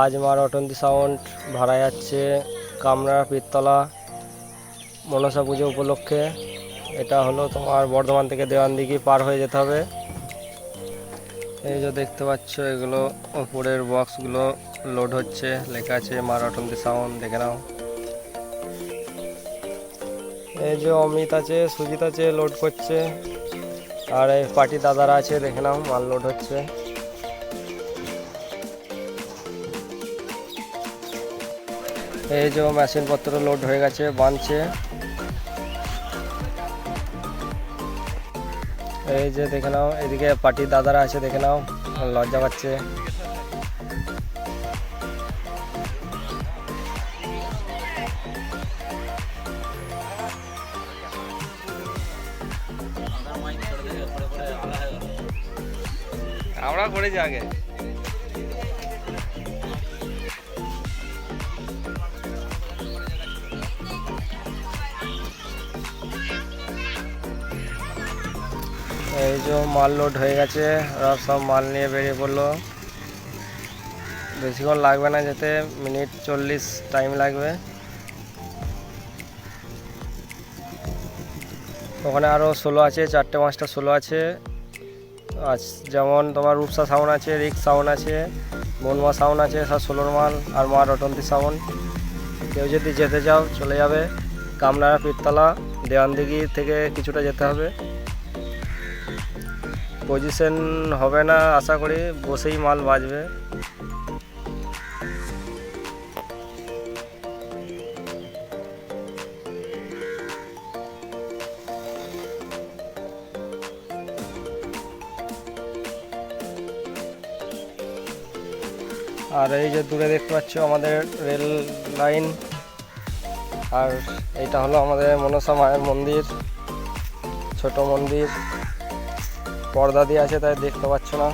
আজ মা রটন্তি সাউন্ড ভাড়া যাচ্ছে কামরা পীরতলা মনসা পুজো উপলক্ষে। এটা হলো তোমার বর্ধমান থেকে দেওয়ানদিঘি পার হয়ে যেতে হবে। এই যে দেখতে পাচ্ছ, এগুলো উপরের বক্সগুলো লোড হচ্ছে। লেখা আছে মা রটন্তি সাউন্ড, দেখে নাও। এই যে অমিত আছে, সুজিত আছে, লোড করছে। আর এই পার্টি দাদারা আছে, দেখে নাও, মাল লোড হচ্ছে। এই যে মেশিন পত্র লোড হয়ে গেছে, বানছে। এই যে দেখে নাও, এদিকে পার্টির দাদারা আছে, দেখে নাও, লজ্জা পাচ্ছে। আমরা করেছি আগে। এই যে মাল লোড হয়ে গেছে ওরা সব মাল নিয়ে বেরিয়ে পড়ল। বেশিক্ষণ লাগবে না, যেতে মিনিট চল্লিশ টাইম লাগবে। ওখানে আরও ষোলো আছে, চারটে পাঁচটা ষোলো আছে। আজ যেমন তোমার রূপসা সাউন্ড আছে রিক্স সাউন্ড আছে, বনমা সাউন্ড আছে, সব ষোলোর মাল, আর মা রটন্তি সাউন্ড কেউ যদি যেতে চাও, চলে যাবে। কামনাড়া পীরতলা, দেওয়ানদিঘি থেকে কিছুটা যেতে হবে। পজিশন হবে না, আশা করি বসেই মাল বাজবে। আর এই যে দূরে দেখতে পাচ্ছ আমাদের রেল লাইন, আর এইটা হলো আমাদের মনসা মায়ের মন্দির, ছোট মন্দির। পর্দা দিয়ে আছে তাই দেখতে পাচ্ছ না।